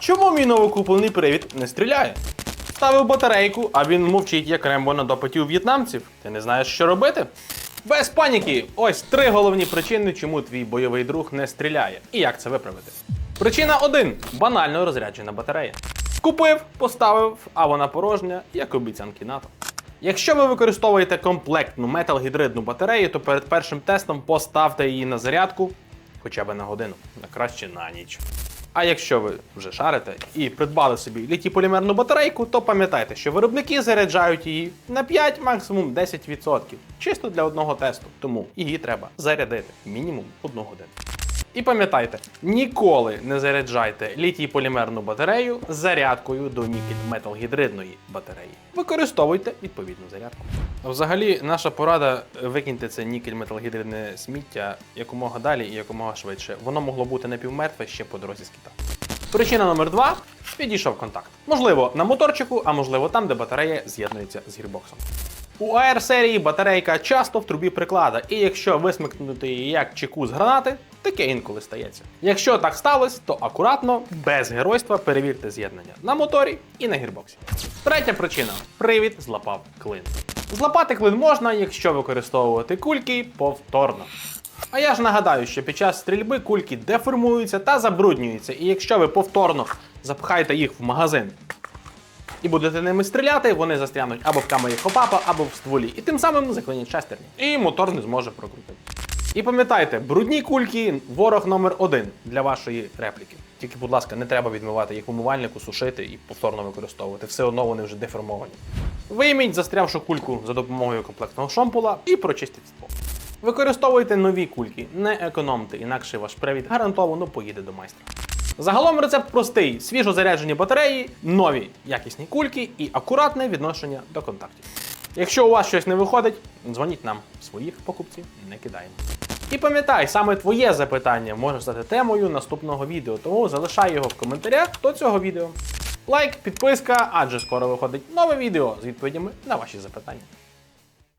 Чому мій новокуплений привід не стріляє? Ставив батарейку, а він мовчить, як рембо на допиті у в'єтнамців. Ти не знаєш, що робити? Без паніки! Ось три головні причини, чому твій бойовий друг не стріляє. І як це виправити. Причина 1. банально розряджена батарея. Купив, поставив, а вона порожня, як обіцянки НАТО. Якщо ви використовуєте комплектну металгідридну батарею, то перед першим тестом поставте її на зарядку хоча б на годину, а краще на ніч. А якщо ви вже шарите і придбали собі літі полімерну батарейку, то пам'ятайте, що виробники заряджають її на 5, максимум 10%. Чисто для одного тесту. Тому її треба зарядити мінімум одну годину. І пам'ятайте, ніколи не заряджайте літій-полімерну батарею з зарядкою до нікель-металгідридної батареї. Використовуйте відповідну зарядку. Взагалі, наша порада викиньте це нікель-металгідридне сміття якомога далі і якомога швидше. Воно могло бути напівмертве ще по дорозі з Китаю. Причина номер два підійшов контакт. Можливо, на моторчику, а можливо там, де батарея з'єднується з гірбоксом. У АР серії батарейка часто в трубі приклада, і якщо висмикнути її як чеку з гранати, таке інколи стається. Якщо так сталося, то акуратно, без геройства перевірте з'єднання на моторі і на гірбоксі. Третя причина привід злапав клин. Злапати клин можна, якщо використовувати кульки повторно. А я ж нагадаю, що під час стрільби кульки деформуються та забруднюються, і якщо ви повторно запхаєте їх в магазин і будете ними стріляти, вони застрянуть або в камері хопапа, або в стволі, і тим самим заклинять шестерні. І мотор не зможе прокрутити. І пам'ятайте, брудні кульки ворог номер один для вашої репліки. Тільки, будь ласка, не треба відмивати їх в умивальнику, сушити і повторно використовувати. Все одно вони вже деформовані. Вийміть застрявшу кульку за допомогою комплектного шомпола і прочистіть ствол. Використовуйте нові кульки, не економте, інакше ваш привід гарантовано поїде до майстра. Загалом рецепт простий: свіжо заряджені батареї, нові якісні кульки і акуратне відношення до контактів. Якщо у вас щось не виходить, дзвоніть нам. Своїх покупців не кидаємо. І пам'ятай, саме твоє запитання може стати темою наступного відео, тому залишай його в коментарях до цього відео. Лайк, підписка, адже скоро виходить нове відео з відповідями на ваші запитання.